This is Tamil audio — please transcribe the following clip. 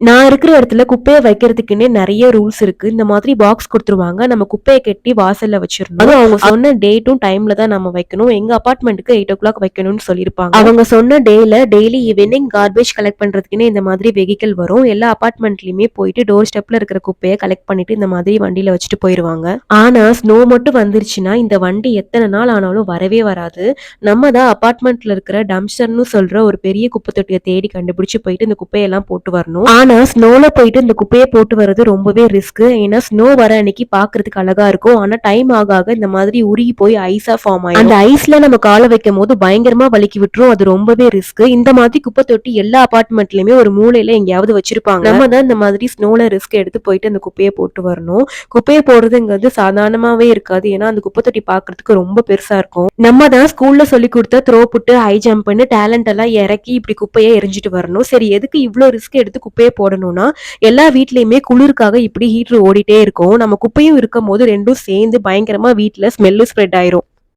நான் இருக்கிற இடத்துல குப்பைய வைக்கிறதுக்குன்னே நெறைய ரூல்ஸ் இருக்கு. இந்த மாதிரி பாக்ஸ் குடுத்துருவாங்க. நம்ம குப்பைய கட்டி வாசல்ல வச்சிரணும். அதுவும் அவங்க சொன்ன டேட்டும், டைம்ல தான் நம்ம வைக்கணும். எங்க அபார்ட்மெண்ட்க்கு 8:00 வைக்கணும்னு சொல்லியிருப்பாங்க. அவங்க சொன்ன டேல டெய்லி ஈவினிங் கார்பேஜ் கலெக்ட் பண்றதுக்குன்னே இந்த மாதிரி வெஹிக்கிள் வரும். எல்லா அபார்ட்மெண்ட்லயுமே போயிட்டு டோர் ஸ்டெப்ல இருக்கிற குப்பைய கலெக்ட் பண்ணிட்டு இந்த மாதிரி வண்டியில வச்சுட்டு போயிருவாங்க. ஆனா ஸ்னோ மட்டும் வந்துருச்சுன்னா, இந்த வண்டி எத்தன நாள் ஆனாலும் வரவே வராது. நம்ம தான் அபார்ட்மெண்ட்ல இருக்கிற டம்ப்ஸ்டர்ன்னு சொல்ற ஒரு பெரிய குப்பை தொட்டிய தேடி கண்டுபிடிச்சு போயிட்டு இந்த குப்பையெல்லாம் போட்டு வரணும். ஆனால் ஸ்னோவில் போயிட்டு இந்த குப்பையை போட்டு வர்றது ரொம்பவே ரிஸ்க்கு ஏன்னா ஸ்னோ வர அன்னைக்கு பார்க்கறதுக்கு அழகா இருக்கும். ஆனால் டைம் ஆக ஆக இந்த மாதிரி உருகி போய் ஐஸாக ஃபார்ம் ஆகும் அந்த ஐஸில் நம்ம கால வைக்கும்போது பயங்கரமாக வலிக்கி விட்டுரும். அது ரொம்பவே ரிஸ்க்கு இந்த மாதிரி குப்பை தொட்டி எல்லா அப்பார்ட்மெண்ட்லையுமே ஒரு மூலையில் எங்கேயாவது வச்சிருப்பாங்க. நம்ம தான் இந்த மாதிரி ஸ்னோவில் ரிஸ்க் எடுத்து போயிட்டு அந்த குப்பையை போட்டு வரணும். குப்பையை போடுறதுங்கிறது சாதாரணமாகவே இருக்காது. ஏன்னா அந்த குப்பை தொட்டி பார்க்கறதுக்கு ரொம்ப பெருசாக இருக்கும். நம்ம தான் ஸ்கூலில் சொல்லி கொடுத்த த்ரோ புட்டு, ஹை ஜம்ப்ன்னு டேலண்ட் எல்லாம் இறக்கி இப்படி குப்பையை எரிஞ்சிட்டு வரணும். சரி எதுக்கு இவ்வளோ ரிஸ்க் எடுத்து குப்பையை போடணும்னா, எல்லா வீட்லயுமே குளிருக்காக இப்படி ஹீட்டர் ஓடிட்டே இருக்கும். நம்ம குப்பையும் இருக்கும்போது ரெண்டும் சேர்ந்து பயங்கரமா வீட்டில் ஸ்மெல்லும் ஸ்ப்ரெட் ஆயிரும்.